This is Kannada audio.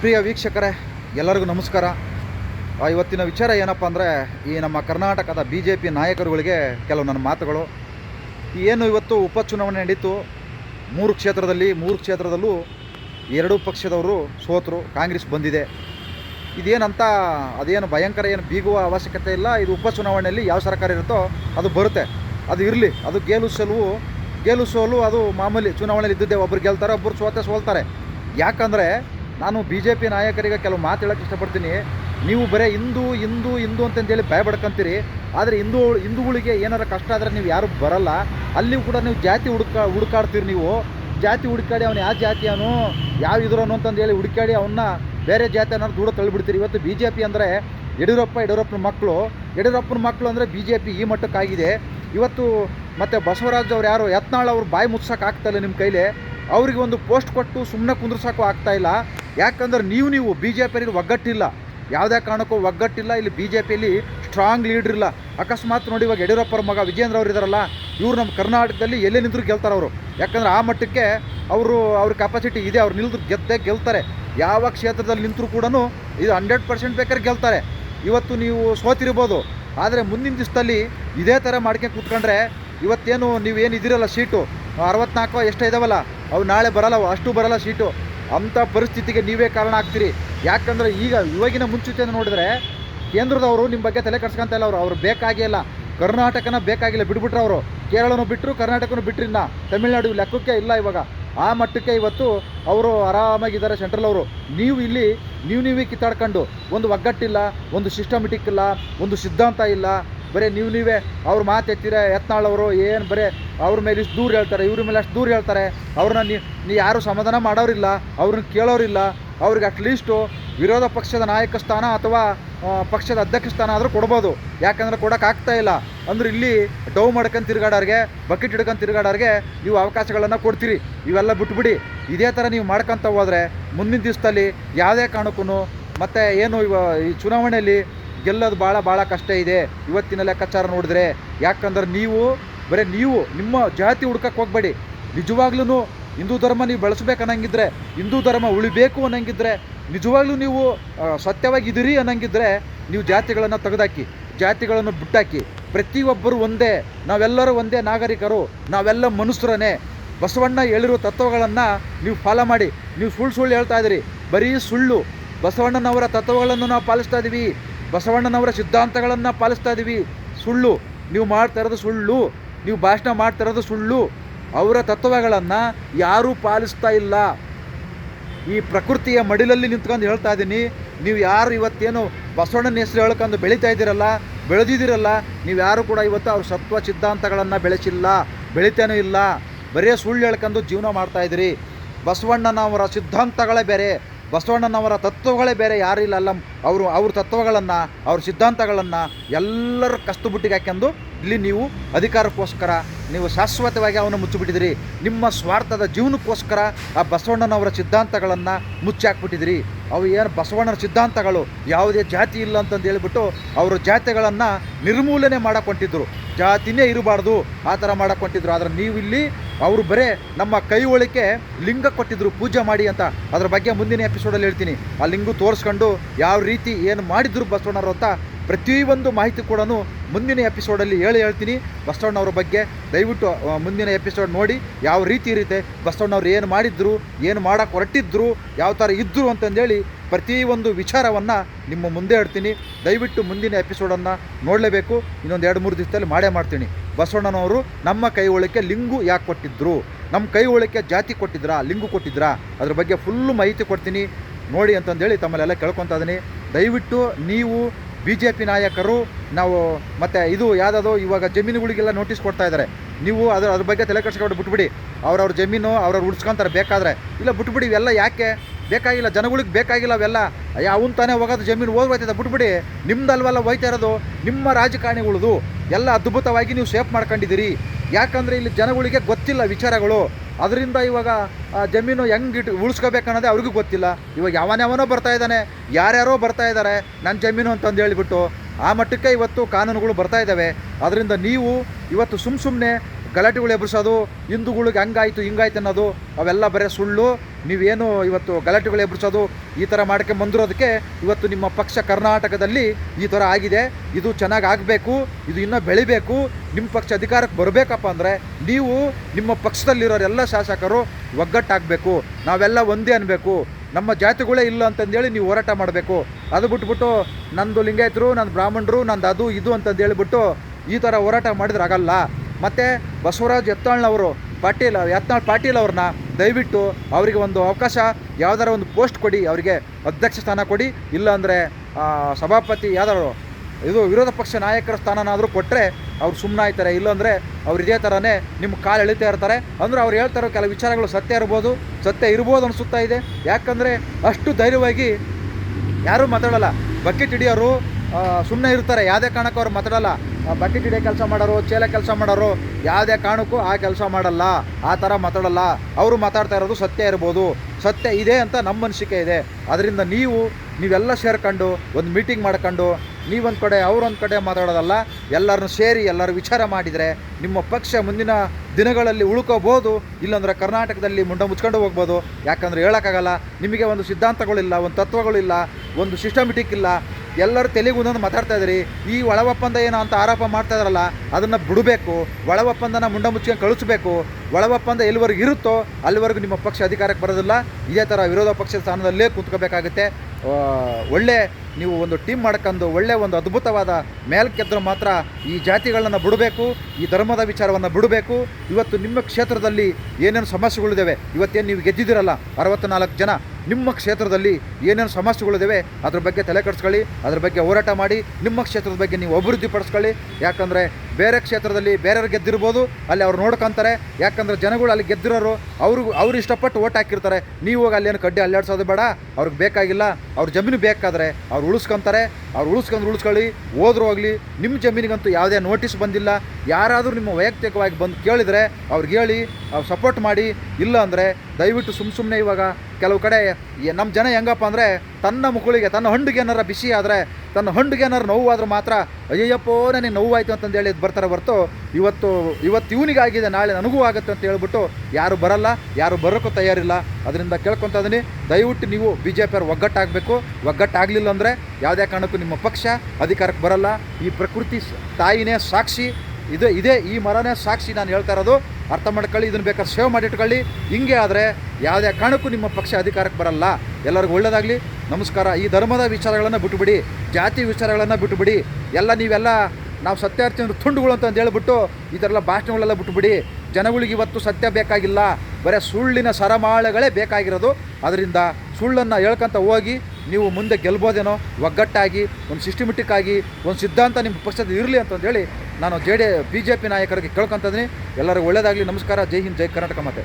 ಪ್ರಿಯ ವೀಕ್ಷಕರೇ, ಎಲ್ಲರಿಗೂ ನಮಸ್ಕಾರ. ಇವತ್ತಿನ ವಿಚಾರ ಏನಪ್ಪ ಅಂದರೆ, ಈ ನಮ್ಮ ಕರ್ನಾಟಕದ ಬಿ ಜೆ ಪಿ ನಾಯಕರುಗಳಿಗೆ ಕೆಲವು ನನ್ನ ಮಾತುಗಳು. ಏನು ಇವತ್ತು ಉಪಚುನಾವಣೆ ನಡೀತು, ಮೂರು ಕ್ಷೇತ್ರದಲ್ಲಿ, ಮೂರು ಕ್ಷೇತ್ರದಲ್ಲೂ ಎರಡೂ ಪಕ್ಷದವರು ಸೋತರು, ಕಾಂಗ್ರೆಸ್ ಬಂದಿದೆ. ಇದೇನಂತ, ಅದೇನು ಭಯಂಕರ ಏನು ಬೀಗುವ ಅವಶ್ಯಕತೆ ಇಲ್ಲ, ಇದು ಉಪಚುನಾವಣೆಯಲ್ಲಿ ಯಾವ ಸರ್ಕಾರ ಇರುತ್ತೋ ಅದು ಬರುತ್ತೆ. ಅದು ಇರಲಿ, ಅದು ಗೆಲುವು ಸೋಲುವು ಗೆಲುವು ಸೋಲು ಅದು ಮಾಮೂಲಿ ಚುನಾವಣೆಯಲ್ಲಿ ಇದ್ದಿದ್ದೆ ಒಬ್ರು ಗೆಲ್ತಾರೆ ಒಬ್ಬರು ಸೋತೆ ಸೋಲ್ತಾರೆ. ಯಾಕಂದರೆ ನಾನು ಬಿ ಜೆ ಪಿ ನಾಯಕರಿಗೆ ಕೆಲವು ಮಾತು ಹೇಳೋಕ್ಕೆ ಇಷ್ಟಪಡ್ತೀನಿ. ನೀವು ಬರೀ ಹಿಂದೂ ಹಿಂದೂ ಹಿಂದೂ ಅಂತಂದೇಳಿ ಭಯ ಪಡ್ಕೊಂತೀರಿ ಆದರೆ ಹಿಂದೂ, ಹಿಂದೂಗಳಿಗೆ ಏನಾರ ಕಷ್ಟ ಆದರೆ ನೀವು ಯಾರು ಬರಲ್ಲ. ಅಲ್ಲಿ ಕೂಡ ನೀವು ಜಾತಿ ಹುಡುಕ, ಹುಡುಕಾಡ್ತೀರಿ ನೀವು. ಜಾತಿ ಹುಡುಕಾಡಿ ಅವನು ಯಾವ ಜಾತಿಯವನು ಯಾವ ಅಂತಂದು ಹೇಳಿ ಹುಡುಕಾಡಿ ಅವನ್ನ ಬೇರೆ ಜಾತಿ ಅನ್ನೋದು ದೂರ ತಳ್ಳಿಬಿಡ್ತೀರಿ. ಇವತ್ತು ಬಿ ಜೆ ಪಿ ಅಂದರೆ ಯಡಿಯೂರಪ್ಪ, ಯಡಿಯೂರಪ್ಪನ ಮಕ್ಕಳು ಯಡಿಯೂರಪ್ಪನ ಮಕ್ಕಳು ಅಂದರೆ ಬಿ ಜೆ ಪಿ ಈ ಮಟ್ಟಕ್ಕಾಗಿದೆ. ಇವತ್ತು ಮತ್ತು ಬಸವರಾಜ್ ಅವ್ರು ಯಾರು, ಯತ್ನಾಳ್ ಅವ್ರು ಬಾಯಿ ಮುಚ್ಚಕ್ಕೆ ಆಗ್ತಾಯಿಲ್ಲ ನಿಮ್ಮ ಕೈಲಿ. ಅವ್ರಿಗೆ ಒಂದು ಪೋಸ್ಟ್ ಕೊಟ್ಟು ಸುಮ್ಮನೆ ಕುಂದ್ರಸೋಕ್ಕೂ ಆಗ್ತಾಯಿಲ್ಲ ಯಾಕಂದ್ರೆ ನೀವು ನೀವು ಬಿ ಜೆ ಪಿಯಲ್ಲಿ ಒಗ್ಗಟ್ಟಿಲ್ಲ. ಯಾವುದೇ ಕಾರಣಕ್ಕೂ ಒಗ್ಗಟ್ಟಿಲ್ಲ. ಇಲ್ಲಿ ಬಿ ಜೆ ಪಿಯಲ್ಲಿ ಸ್ಟ್ರಾಂಗ್ ಲೀಡ್ರ್ ಇಲ್ಲ. ಅಕಸ್ಮಾತ್ ನೋಡಿ ಇವಾಗ ಯಡಿಯೂರಪ್ಪರ ಮಗ ವಿಜೇಂದ್ರ ಅವ್ರು ಇದ್ದಾರಲ್ಲ ಇವ್ರು ನಮ್ಮ ಕರ್ನಾಟಕದಲ್ಲಿ ಎಲ್ಲೇ ನಿಂತರೂ ಗೆಲ್ತಾರೆ ಅವರು. ಯಾಕಂದ್ರೆ ಆ ಮಟ್ಟಕ್ಕೆ ಅವರು, ಅವ್ರ ಕೆಪಾಸಿಟಿ ಇದೆ. ಅವ್ರು ನಿಲ್ದ್ರು ಗೆದ್ದೇ ಗೆಲ್ತಾರೆ. ಯಾವ ಕ್ಷೇತ್ರದಲ್ಲಿ ನಿಂತರೂ ಕೂಡ ಇದು ಹಂಡ್ರೆಡ್ ಪರ್ಸೆಂಟ್ ಬೇಕಾದ್ರೆ ಗೆಲ್ತಾರೆ. ಇವತ್ತು ನೀವು ಸೋತಿರ್ಬೋದು. ಆದರೆ ಮುಂದಿನ ದಿವಸದಲ್ಲಿ ಇದೇ ಥರ ಮಾಡ್ಕೊಂಡು ಕೂತ್ಕೊಂಡ್ರೆ ಇವತ್ತೇನು ನೀವೇನು ಇದಿರಲ್ಲ ಸೀಟು ಅರವತ್ನಾಲ್ಕು ಎಷ್ಟೇ ಇದಾವಲ್ಲ, ಅವು ನಾಳೆ ಬರಲ್ಲ ಅಷ್ಟು ಬರಲ್ಲ ಸೀಟು ಅಂಥ ಪರಿಸ್ಥಿತಿಗೆ ನೀವೇ ಕಾರಣ ಆಗ್ತೀರಿ. ಯಾಕಂದರೆ ಈಗ ಇವಾಗಿನ ಮುಂಚೂಚನೆ ನೋಡಿದ್ರೆ ಕೇಂದ್ರದವರು ನಿಮ್ಮ ಬಗ್ಗೆ ತಲೆ ಕಟ್ಸ್ಕೊಂತ ಇಲ್ಲ ಅವರು. ಅವ್ರು ಬೇಕಾಗೇ ಇಲ್ಲ. ಕರ್ನಾಟಕನ ಬೇಕಾಗಿಲ್ಲ. ಬಿಟ್ಬಿಟ್ರು ಅವರು. ಕೇರಳನೂ ಬಿಟ್ಟರು ಕರ್ನಾಟಕನೂ ಬಿಟ್ರಿನ್ನ ತಮಿಳ್ನಾಡು ಲೆಕ್ಕಕ್ಕೆ ಇಲ್ಲ ಇವಾಗ. ಆ ಮಟ್ಟಕ್ಕೆ ಇವತ್ತು ಅವರು ಆರಾಮಾಗಿದ್ದಾರೆ ಸೆಂಟ್ರಲ್ ಅವರು. ನೀವು ಇಲ್ಲಿ, ನೀವು ನೀವೇ ಕಿತ್ತಾಡ್ಕೊಂಡು. ಒಂದು ಒಗ್ಗಟ್ಟಿಲ್ಲ, ಒಂದು ಸಿಸ್ಟಮೆಟಿಕ್ ಇಲ್ಲ, ಒಂದು ಸಿದ್ಧಾಂತ ಇಲ್ಲ. ಬರೀ ನೀವು ನೀವೇ ಅವ್ರ ಮಾತು ಎತ್ತಿರ ಎತ್ನಾಳವರು ಏನು ಬರೀ ಅವ್ರ ಮೇಲೆ ಇಷ್ಟು ದೂರ ಹೇಳ್ತಾರೆ, ಇವ್ರ ಮೇಲೆ ಅಷ್ಟು ದೂರ ಹೇಳ್ತಾರೆ, ಅವ್ರನ್ನ ನೀ ನೀ ಯಾರೂ ಸಮಾಧಾನ ಮಾಡೋರಿಲ್ಲ, ಅವ್ರನ್ನ ಕೇಳೋರಿಲ್ಲ, ಅವ್ರಿಗೆ ಅಟ್ಲೀಸ್ಟು ವಿರೋಧ ಪಕ್ಷದ ನಾಯಕ ಸ್ಥಾನ ಅಥವಾ ಪಕ್ಷದ ಅಧ್ಯಕ್ಷ ಸ್ಥಾನ ಆದರೂ ಕೊಡ್ಬೋದು. ಯಾಕಂದ್ರೆ ಕೊಡೋಕ್ಕಾಗ್ತಾ ಇಲ್ಲ. ಅಂದ್ರೆ ಇಲ್ಲಿ ಡೌ ಮಾಡ್ಕೊಂಡು ತಿರುಗಾಡೋರಿಗೆ, ಬಕೆಟ್ ಹಿಡ್ಕೊಂಡು ತಿರುಗಾಡೋರಿಗೆ ನೀವು ಅವಕಾಶಗಳನ್ನು ಕೊಡ್ತೀರಿ. ಇವೆಲ್ಲ ಬಿಟ್ಬಿಡಿ. ಇದೇ ಥರ ನೀವು ಮಾಡ್ಕೊತ ಹೋದರೆ ಮುಂದಿನ ದಿವಸದಲ್ಲಿ ಯಾವುದೇ ಕಾರಣಕ್ಕೂ ಮತ್ತು ಏನು ಇವ ಈ ಚುನಾವಣೆಯಲ್ಲಿ ಗೆಲ್ಲೋದು ಭಾಳ ಭಾಳ ಕಷ್ಟ ಇದೆ. ಇವತ್ತಿನ ಲೆಕ್ಕಾಚಾರ ನೋಡಿದ್ರೆ, ಯಾಕಂದ್ರೆ ನೀವು, ಬರೀ ನೀವು, ನಿಮ್ಮ ಜಾತಿ ಹುಡ್ಕಕ್ಕೆ ಹೋಗಬೇಡಿ. ನಿಜವಾಗ್ಲೂ ಹಿಂದೂ ಧರ್ಮ ನೀವು ಬೆಳೆಸ್ಬೇಕು ಅನ್ನಂಗಿದ್ರೆ, ಹಿಂದೂ ಧರ್ಮ ಉಳಿಬೇಕು ಅನ್ನಂಗಿದ್ರೆ, ನಿಜವಾಗ್ಲೂ ನೀವು ಸತ್ಯವಾಗಿ ಸತ್ಯವಾಗಿದ್ದೀರಿ ಅನ್ನಂಗಿದ್ರೆ, ನೀವು ಜಾತಿಗಳನ್ನು ತೆಗೆದಾಕಿ, ಜಾತಿಗಳನ್ನು ಬಿಟ್ಟಾಕಿ, ಪ್ರತಿಯೊಬ್ಬರು ಒಂದೇ, ನಾವೆಲ್ಲರೂ ಒಂದೇ ನಾಗರಿಕರು, ನಾವೆಲ್ಲ ಮನುಷ್ಯರನ್ನೇ, ಬಸವಣ್ಣ ಹೇಳಿರೋ ತತ್ವಗಳನ್ನು ನೀವು ಫಾಲೋ ಮಾಡಿ, ನೀವು ಸುಳ್ಳು ಸುಳ್ಳು ಹೇಳ್ತಾ ಇದ್ದೀರಿ. ಬರೀ ಸುಳ್ಳು, ಬಸವಣ್ಣನವರ ತತ್ವಗಳನ್ನು ನಾವು ಪಾಲಿಸ್ತಾ ಇದ್ದೀವಿ. ಬಸವಣ್ಣನವರ ಸಿದ್ಧಾಂತಗಳನ್ನು ಪಾಲಿಸ್ತಾ ಇದ್ದೀವಿ ಸುಳ್ಳು. ನೀವು ಮಾಡ್ತಾ ಇರೋದು ಸುಳ್ಳು. ನೀವು ಭಾಷಣ ಮಾಡ್ತಾ ಇರೋದು ಸುಳ್ಳು. ಅವರ ತತ್ವಗಳನ್ನು ಯಾರೂ ಪಾಲಿಸ್ತಾ ಇಲ್ಲ. ಈ ಪ್ರಕೃತಿಯ ಮಡಿಲಲ್ಲಿ ನಿಂತ್ಕೊಂಡು ಹೇಳ್ತಾ ಇದ್ದೀನಿ ನೀವು ಯಾರು ಇವತ್ತೇನು ಬಸವಣ್ಣನ ಹೆಸರು ಹೇಳ್ಕೊಂಡು ಬೆಳೀತಾ ಇದ್ದೀರಲ್ಲ, ಬೆಳೆದಿದ್ದೀರಲ್ಲ, ನೀವು ಯಾರು ಕೂಡ ಇವತ್ತು ಅವ್ರ ಸತ್ವ ಸಿದ್ಧಾಂತಗಳನ್ನು ಬೆಳೆಸಿಲ್ಲ, ಬೆಳಿತೇನೂ ಇಲ್ಲ. ಬರೀ ಸುಳ್ಳು ಹೇಳ್ಕೊಂಡು ಜೀವನ ಮಾಡ್ತಾ ಇದ್ದೀರಿ. ಬಸವಣ್ಣನವರ ಸಿದ್ಧಾಂತಗಳೇ ಬೇರೆ. ಬಸವಣ್ಣನವರ ತತ್ವಗಳೇ ಬೇರೆ ಯಾರು ಇಲ್ಲ. ಅಲ್ಲ, ಅವರು ಅವ್ರ ತತ್ವಗಳನ್ನು, ಅವ್ರ ಸಿದ್ಧಾಂತಗಳನ್ನು ಎಲ್ಲರ ಕಷ್ಟು ಬುಟ್ಟಿಗೆ ಹಾಕ್ಯಂದು ಇಲ್ಲಿ ನೀವು ಅಧಿಕಾರಕ್ಕೋಸ್ಕರ, ನೀವು ಶಾಶ್ವತವಾಗಿ ಅವನು ಮುಚ್ಚಿಬಿಟ್ಟಿದಿರಿ ನಿಮ್ಮ ಸ್ವಾರ್ಥದ ಜೀವನಕ್ಕೋಸ್ಕರ ಆ ಬಸವಣ್ಣನವರ ಸಿದ್ಧಾಂತಗಳನ್ನು ಮುಚ್ಚಿ ಹಾಕ್ಬಿಟ್ಟಿದ್ರಿ ಅವು ಏನು ಬಸವಣ್ಣನ ಸಿದ್ಧಾಂತಗಳು, ಯಾವುದೇ ಜಾತಿ ಇಲ್ಲ ಅಂತಂದು ಹೇಳಿಬಿಟ್ಟು ಅವರ ಜಾತಿಗಳನ್ನು ನಿರ್ಮೂಲನೆ ಮಾಡಕ್ಕೊಂಟಿದ್ರು ಜಾತಿನೇ ಇರಬಾರ್ದು, ಆ ಥರ ಮಾಡಕ್ಕೊಂಟಿದ್ರು ಆದರೆ ನೀವು ಇಲ್ಲಿ ಅವರು ಬರೇ ನಮ್ಮ ಕೈ ಒಳಿಕೆ ಲಿಂಗ ಕೊಟ್ಟಿದ್ರು ಪೂಜೆ ಮಾಡಿ ಅಂತ. ಅದ್ರ ಬಗ್ಗೆ ಮುಂದಿನ ಎಪಿಸೋಡಲ್ಲಿ ಹೇಳ್ತೀನಿ. ಆ ಲಿಂಗು ತೋರಿಸ್ಕೊಂಡು ಯಾವ ರೀತಿ ಏನು ಮಾಡಿದ್ರು ಬಸವಣ್ಣರು ಅಂತ ಪ್ರತಿಯೊಂದು ಮಾಹಿತಿ ಕೂಡ ಮುಂದಿನ ಎಪಿಸೋಡಲ್ಲಿ ಹೇಳಿ ಹೇಳ್ತೀನಿ. ಬಸವಣ್ಣವ್ರ ಬಗ್ಗೆ ದಯವಿಟ್ಟು ಮುಂದಿನ ಎಪಿಸೋಡ್ ನೋಡಿ ಯಾವ ರೀತಿ ಇರುತ್ತೆ, ಬಸವಣ್ಣವ್ರು ಏನು ಮಾಡಿದ್ರು, ಏನು ಮಾಡೋಕೆ ಹೊರಟಿದ್ರು, ಯಾವ ಥರ ಇದ್ದರು ಅಂತಂದೇಳಿ ಪ್ರತಿಯೊಂದು ವಿಚಾರವನ್ನು ನಿಮ್ಮ ಮುಂದೆ ಇಡ್ತೀನಿ. ದಯವಿಟ್ಟು ಮುಂದಿನ ಎಪಿಸೋಡನ್ನು ನೋಡಲೇಬೇಕು. ಇನ್ನೊಂದು ಎರಡು ಮೂರು ದಿವಸದಲ್ಲಿ ಮಾಡೇ ಮಾಡ್ತೀನಿ. ಬಸವಣ್ಣನವರು ನಮ್ಮ ಕೈ ಒಳಕ್ಕೆ ಲಿಂಗು ಯಾಕೆ ಕೊಟ್ಟಿದ್ರು? ನಮ್ಮ ಕೈ ಒಳಕ್ಕೆ ಜಾತಿ ಕೊಟ್ಟಿದ್ರಾ? ಲಿಂಗು ಕೊಟ್ಟಿದ್ರಾ? ಅದ್ರ ಬಗ್ಗೆ ಫುಲ್ಲು ಮಾಹಿತಿ ಕೊಡ್ತೀನಿ. ನೋಡಿ ಅಂತಂದೇಳಿ ತಮ್ಮಲ್ಲೆಲ್ಲ ಕೇಳ್ಕೊತ ಇದ್ದೀನಿ. ದಯವಿಟ್ಟು ನೀವು ಬಿ ಜೆ ಪಿ ನಾಯಕರು, ನಾವು ಮತ್ತು ಇದು ಯಾವುದಾದ್ರು ಇವಾಗ ಜಮೀನುಗಳಿಗೆಲ್ಲ ನೋಟಿಸ್ ಕೊಡ್ತಾ ಇದ್ದಾರೆ. ನೀವು ಅದ್ರ ಅದ್ರ ಬಗ್ಗೆ ತಲೆ ಕೆಡಿಸ್ಕೊಂಡು ಬಿಟ್ಬಿಡಿ. ಅವ್ರವ್ರ ಜಮೀನು ಅವ್ರವ್ರು ಉಡ್ಸ್ಕೊಂತಾರೆ ಬೇಕಾದರೆ. ಇಲ್ಲ ಬಿಟ್ಬಿಡಿ, ಇವೆಲ್ಲ ಯಾಕೆ? ಬೇಕಾಗಿಲ್ಲ, ಜನಗಳಿಗೆ ಬೇಕಾಗಿಲ್ಲ ಅವೆಲ್ಲ. ಅವನ್ ತಾನೇ ಹೋಗೋದು, ಜಮೀನು ಹೋಗಿ ಹೋಯ್ತದೆ, ಬಿಟ್ಬಿಡಿ. ನಿಮ್ದಲ್ವಲ್ಲ ಹೋಯ್ತಾ ಇರೋದು, ನಿಮ್ಮ ರಾಜಕಾರಣಿಗಳದು. ಎಲ್ಲ ಅದ್ಭುತವಾಗಿ ನೀವು ಸೇಫ್ ಮಾಡ್ಕೊಂಡಿದ್ದೀರಿ. ಯಾಕಂದರೆ ಇಲ್ಲಿ ಜನಗಳಿಗೆ ಗೊತ್ತಿಲ್ಲ ವಿಚಾರಗಳು. ಅದರಿಂದ ಇವಾಗ ಜಮೀನು ಹೆಂಗೆ ಇಟ್ಟು ಉಳಿಸ್ಕೋಬೇಕು ಅನ್ನೋದೇ ಅವ್ರಿಗೂ ಗೊತ್ತಿಲ್ಲ. ಇವಾಗ ಯಾವನ್ಯಾವನೋ ಬರ್ತಾ ಇದ್ದಾನೆ, ಯಾರ್ಯಾರೋ ಬರ್ತಾ ಇದ್ದಾರೆ ನನ್ನ ಜಮೀನು ಅಂತಂದು ಹೇಳಿಬಿಟ್ಟು, ಆ ಮಟ್ಟಕ್ಕೆ ಇವತ್ತು ಕಾನೂನುಗಳು ಬರ್ತಾ ಇದ್ದಾವೆ. ಅದರಿಂದ ನೀವು ಇವತ್ತು ಸುಮ್ಮ ಸುಮ್ಮನೆ ಗಲಾಟೆಗಳು ಎಬ್ಬಿಸೋದು ಹಿಂದೂಗಳಿಗೆ ಹಂಗಾಯ್ತು, ಹಿಂಗಾಯ್ತು ಅನ್ನೋದು, ಅವೆಲ್ಲ ಬರೀ ಸುಳ್ಳು. ನೀವೇನು ಇವತ್ತು ಗಲಾಟೆಗಳು ಎಬ್ಬಿಸೋದು ಈ ಥರ ಮಾಡ್ಕೊಂಡು ಬಂದಿರೋದಕ್ಕೆ ಇವತ್ತು ನಿಮ್ಮ ಪಕ್ಷ ಕರ್ನಾಟಕದಲ್ಲಿ ಈ ಥರ ಆಗಿದೆ. ಇದು ಚೆನ್ನಾಗಿ ಆಗಬೇಕು, ಇದು ಇನ್ನೂ ಬೆಳಿಬೇಕು. ನಿಮ್ಮ ಪಕ್ಷ ಅಧಿಕಾರಕ್ಕೆ ಬರಬೇಕಪ್ಪ ಅಂದರೆ ನೀವು ನಿಮ್ಮ ಪಕ್ಷದಲ್ಲಿರೋರೆಲ್ಲ ಶಾಸಕರು ಒಗ್ಗಟ್ಟಾಗಬೇಕು. ನಾವೆಲ್ಲ ಒಂದೇ ಅನ್ನಬೇಕು ನಮ್ಮ ಜಾತಿಗಳೇ ಇಲ್ಲ ಅಂತಂದೇಳಿ ನೀವು ಹೋರಾಟ ಮಾಡಬೇಕು. ಅದು ಬಿಟ್ಬಿಟ್ಟು ನಂದು ಲಿಂಗಾಯತರು, ನಂದು ಬ್ರಾಹ್ಮಣರು, ನಂದು ಅದು, ಇದು ಅಂತಂದು ಹೇಳಿಬಿಟ್ಟು ಈ ಥರ ಹೋರಾಟ ಮಾಡಿದ್ರೆ ಆಗಲ್ಲ. ಮತ್ತು ಬಸವರಾಜ್ ಯತ್ನಾಳ್ನವರು ಪಾಟೀಲ್, ಯತ್ನಾಳ್ ಪಾಟೀಲ್ ಅವ್ರನ್ನ ದಯವಿಟ್ಟು ಅವರಿಗೆ ಒಂದು ಅವಕಾಶ, ಯಾವ್ದಾರ ಒಂದು ಪೋಸ್ಟ್ ಕೊಡಿ, ಅವರಿಗೆ ಅಧ್ಯಕ್ಷ ಸ್ಥಾನ ಕೊಡಿ, ಇಲ್ಲಾಂದರೆ ಸಭಾಪತಿ ಯಾವ್ದಾರು, ಇದು ವಿರೋಧ ಪಕ್ಷ ನಾಯಕರ ಸ್ಥಾನನಾದರೂ ಕೊಟ್ಟರೆ ಅವ್ರು ಸುಮ್ಮನೆ ಆಯ್ತಾರೆ, ಇಲ್ಲಾಂದರೆ ಅವ್ರು ಇದೇ ಥರನೇ ನಿಮ್ಮ ಕಾಲು ಎಳಿತಾ ಇರ್ತಾರೆ. ಅಂದರೆ ಅವ್ರು ಹೇಳ್ತಾರೋ ಕೆಲವು ವಿಚಾರಗಳು ಸತ್ಯ ಇರ್ಬೋದು ಸತ್ಯ ಇರ್ಬೋದು ಅನಿಸುತ್ತಾ ಇದೆ. ಯಾಕಂದರೆ ಅಷ್ಟು ಧೈರ್ಯವಾಗಿ ಯಾರೂ ಮಾತಾಡೋಲ್ಲ. ಬಕೆಟ್ ಹಿಡಿಯೋರು ಸುಮ್ಮನೆ ಇರ್ತಾರೆ, ಯಾವುದೇ ಕಾರಣಕ್ಕೂ ಅವ್ರು ಮಾತಾಡಲ್ಲ. ಬಕೆಟ್ ಹಿಡಿಯೋ ಕೆಲಸ ಮಾಡೋರು, ಚೇಲ ಕೆಲಸ ಮಾಡೋರು, ಯಾವುದೇ ಕಾರಣಕ್ಕೂ ಆ ಕೆಲಸ ಮಾಡಲ್ಲ, ಆ ಥರ ಮಾತಾಡಲ್ಲ. ಅವರು ಮಾತಾಡ್ತಾ ಇರೋದು ಸತ್ಯ ಇರ್ಬೋದು. ಸತ್ಯ ಇದೆ ಅಂತ ನಮ್ಮ ಅನಿಸಿಕೆ ಇದೆ. ಅದರಿಂದ ನೀವು, ನೀವೆಲ್ಲ ಸೇರ್ಕೊಂಡು ಒಂದು ಮೀಟಿಂಗ್ ಮಾಡ್ಕೊಂಡು, ನೀವೊಂದು ಕಡೆ ಅವರೊಂದು ಕಡೆ ಮಾತಾಡೋದಲ್ಲ, ಎಲ್ಲರನ್ನು ಸೇರಿ ಎಲ್ಲರೂ ವಿಚಾರ ಮಾಡಿದರೆ ನಿಮ್ಮ ಪಕ್ಷ ಮುಂದಿನ ದಿನಗಳಲ್ಲಿ ಉಳ್ಕೋಬೋದು, ಇಲ್ಲಾಂದರೆ ಕರ್ನಾಟಕದಲ್ಲಿ ಮುಂಡ ಮುಚ್ಕೊಂಡು ಹೋಗ್ಬೋದು. ಯಾಕಂದರೆ ಹೇಳೋಕ್ಕಾಗಲ್ಲ, ನಿಮಗೆ ಒಂದು ಸಿದ್ಧಾಂತಗಳಿಲ್ಲ, ಒಂದು ತತ್ವಗಳಿಲ್ಲ, ಒಂದು ಸಿಸ್ಟಮೆಟಿಕ್ ಇಲ್ಲ ಎಲ್ಲರೂ ತೆಲುಗು ಒಂದೊಂದು ಮಾತಾಡ್ತಾ ಇದ್ರಿ. ಈ ಒಳ ಒಪ್ಪಂದ ಏನೋ ಅಂತ ಆರೋಪ ಮಾಡ್ತಾ ಇದ್ರಲ್ಲ, ಅದನ್ನು ಬಿಡಬೇಕು. ಒಳ ಒಪ್ಪಂದನ ಮುಂಡ ಮುಚ್ಕೊಂಡು ಕಳಿಸ್ಬೇಕು. ಒಳ ಒಪ್ಪಂದ ಎಲ್ಲಿವರೆಗೂ ಇರುತ್ತೋ ಅಲ್ಲಿವರೆಗೂ ನಿಮ್ಮ ಪಕ್ಷ ಅಧಿಕಾರಕ್ಕೆ ಬರೋದಿಲ್ಲ. ಇದೇ ಥರ ವಿರೋಧ ಪಕ್ಷದ ಸ್ಥಾನದಲ್ಲೇ ಕೂತ್ಕೋಬೇಕಾಗುತ್ತೆ. ಒಳ್ಳೆ ನೀವು ಒಂದು ಟೀಮ್ ಮಾಡ್ಕೊಂಡು ಒಳ್ಳೆ ಒಂದು ಅದ್ಭುತವಾದ ಮೇಲ್ಕೆದ್ರು ಮಾತ್ರ ಈ ಜಾತಿಗಳನ್ನು ಬಿಡಬೇಕು, ಈ ಧರ್ಮದ ವಿಚಾರವನ್ನು ಬಿಡಬೇಕು. ಇವತ್ತು ನಿಮ್ಮ ಕ್ಷೇತ್ರದಲ್ಲಿ ಏನೇನು ಸಮಸ್ಯೆಗಳಿದ್ದಾವೆ ಇವತ್ತೇನು ನೀವು ಗೆದ್ದಿದ್ದೀರಲ್ಲ ಅರವತ್ತ್ನಾಲ್ಕು ಜನ ನಿಮ್ಮ ಕ್ಷೇತ್ರದಲ್ಲಿ ಏನೇನು ಸಮಸ್ಯೆಗಳಿದ್ದಾವೆ ಅದ್ರ ಬಗ್ಗೆ ತಲೆ ಕೆಡಿಸ್ಕೊಳ್ಳಿ, ಅದ್ರ ಬಗ್ಗೆ ಹೋರಾಟ ಮಾಡಿ, ನಿಮ್ಮ ಕ್ಷೇತ್ರದ ಬಗ್ಗೆ ನೀವು ಅಭಿವೃದ್ಧಿ ಪಡಿಸ್ಕೊಳ್ಳಿ. ಯಾಕಂದರೆ ಬೇರೆ ಕ್ಷೇತ್ರದಲ್ಲಿ ಬೇರೆಯವ್ರು ಗೆದ್ದಿರ್ಬೋದು, ಅಲ್ಲಿ ಅವ್ರು ನೋಡ್ಕೊಂತಾರೆ. ಯಾಕಂದರೆ ಜನಗಳು ಅಲ್ಲಿ ಗೆದ್ದಿರೋರು ಅವ್ರಿಗೂ ಅವ್ರು ಇಷ್ಟಪಟ್ಟು ಓಟ್ ಹಾಕಿರ್ತಾರೆ. ನೀವು ಹೋಗಿ ಅಲ್ಲೇನು ಕಡ್ಡಿ ಅಲ್ಲಾಡ್ಸೋದು ಬೇಡ. ಅವ್ರಿಗೆ ಬೇಕಾಗಿಲ್ಲ. ಅವ್ರ ಜಮೀನು ಬೇಕಾದರೆ ಅವ್ರು ಉಳಿಸ್ಕೊಂತಾರೆ. ಅವ್ರು ಉಳಿಸ್ಕೊಂಡು ಉಳಿಸ್ಕೊಳ್ಳಿ. ಹೋದ್ರು ಹೋಗಲಿ. ನಿಮ್ಮ ಜಮೀನಿಗಂತೂ ಯಾವುದೇ ನೋಟಿಸ್ ಬಂದಿಲ್ಲ. ಯಾರಾದರೂ ನಿಮ್ಮ ವೈಯಕ್ತಿಕವಾಗಿ ಬಂದು ಕೇಳಿದರೆ ಅವ್ರಿಗೆ ಹೇಳಿ, ಅವ್ರು ಸಪೋರ್ಟ್ ಮಾಡಿ. ಇಲ್ಲ ಅಂದರೆ ದಯವಿಟ್ಟು ಸುಮ್ಮ ಸುಮ್ಮನೆ ಇವಾಗ ಕೆಲವು ಕಡೆ ನಮ್ಮ ಜನ ಹೆಂಗಪ್ಪ ಅಂದರೆ ತನ್ನ ಮುಕುಳಿಗೆ, ತನ್ನ ಹಂಡಿಗೆ ಏನಾರ ಬಿಸಿ ಆದರೆ, ತನ್ನ ಹಂಡಿಗೆ ಏನಾರು ನೋವಾದರೂ ಮಾತ್ರ, ಅಯ್ಯಯ್ಯಪ್ಪೋ ನನಗೆ ನೋವಾಯ್ತು ಅಂತಂದೇಳಿ ಬರ್ತಾರೆ ಹೊರ್ತು, ಇವತ್ತು ಇವತ್ತು ಇವನಿಗಾಗಿದೆ, ನಾಳೆ ನನಗೂ ಆಗುತ್ತೆ ಅಂತ ಹೇಳ್ಬಿಟ್ಟು ಯಾರು ಬರಲ್ಲ, ಯಾರು ಬರೋಕ್ಕೂ ತಯಾರಿಲ್ಲ. ಅದರಿಂದ ಕೇಳ್ಕೊತಾ ಇದೀನಿ. ದಯವಿಟ್ಟು ನೀವು ಬಿ ಜೆ ಪಿಯವ್ರು ಒಗ್ಗಟ್ಟಾಗಬೇಕು. ಒಗ್ಗಟ್ಟಾಗಲಿಲ್ಲ ಅಂದರೆ ಯಾವುದೇ ಕಾರಣಕ್ಕೂ ನಿಮ್ಮ ಪಕ್ಷ ಅಧಿಕಾರಕ್ಕೆ ಬರಲ್ಲ. ಈ ಪ್ರಕೃತಿ ತಾಯಿನೇ ಸಾಕ್ಷಿ. ಇದು, ಇದೇ ಈ ಮರನೇ ಸಾಕ್ಷಿ ನಾನು ಹೇಳ್ತಾ ಇರೋದು. ಅರ್ಥ ಮಾಡ್ಕೊಳ್ಳಿ, ಇದನ್ನು ಬೇಕಾದ್ರೆ ಸೇವ್ ಮಾಡಿಟ್ಕೊಳ್ಳಿ. ಹಿಂಗೆ ಆದರೆ ಯಾವುದೇ ಕಾರಣಕ್ಕೂ ನಿಮ್ಮ ಪಕ್ಷ ಅಧಿಕಾರಕ್ಕೆ ಬರಲ್ಲ. ಎಲ್ಲರಿಗೂ ಒಳ್ಳೆಯದಾಗಲಿ ನಮಸ್ಕಾರ. ಈ ಧರ್ಮದ ವಿಚಾರಗಳನ್ನು ಬಿಟ್ಟುಬಿಡಿ. ಜಾತಿ ವಿಚಾರಗಳನ್ನು ಬಿಟ್ಟುಬಿಡಿ. ಎಲ್ಲ ನೀವೆಲ್ಲ ನಾವು ಸತ್ಯಾರ್ಥಿ ಅಂದ್ರೆ ತುಂಡುಗಳು ಅಂತ ಹೇಳ್ಬಿಟ್ಟು ಈ ಥರ ಎಲ್ಲ ಭಾಷಣಗಳೆಲ್ಲ ಬಿಟ್ಟುಬಿಡಿ. ಜನಗಳಿಗೆ ಇವತ್ತು ಸತ್ಯ ಬೇಕಾಗಿಲ್ಲ. ಬರೀ ಸುಳ್ಳಿನ ಸರಮಾಳಗಳೇ ಬೇಕಾಗಿರೋದು. ಅದರಿಂದ ಸುಳ್ಳನ್ನು ಹೇಳ್ಕೊಂತ ಹೋಗಿ ನೀವು ಮುಂದೆ ಗೆಲ್ಬೋದೇನೋ ಒಗ್ಗಟ್ಟಾಗಿ, ಒಂದು ಸಿಸ್ಟಮೆಟಿಕ್ ಆಗಿ, ಒಂದು ಸಿದ್ಧಾಂತ ನಿಮ್ಮ ಪಕ್ಷದ ಇರಲಿ ಅಂತಂದೇಳಿ ನಾನು J D B J P ನಾಯಕರಿಗೆ ಕೇಳ್ಕೊತಿದ್ದೀನಿ ಎಲ್ಲರಿಗೂ ಒಳ್ಳೆಯದಾಗಲಿ ನಮಸ್ಕಾರ. ಜೈ ಹಿಂದ್, ಜೈ ಕರ್ನಾಟಕ ಮಾತೆ.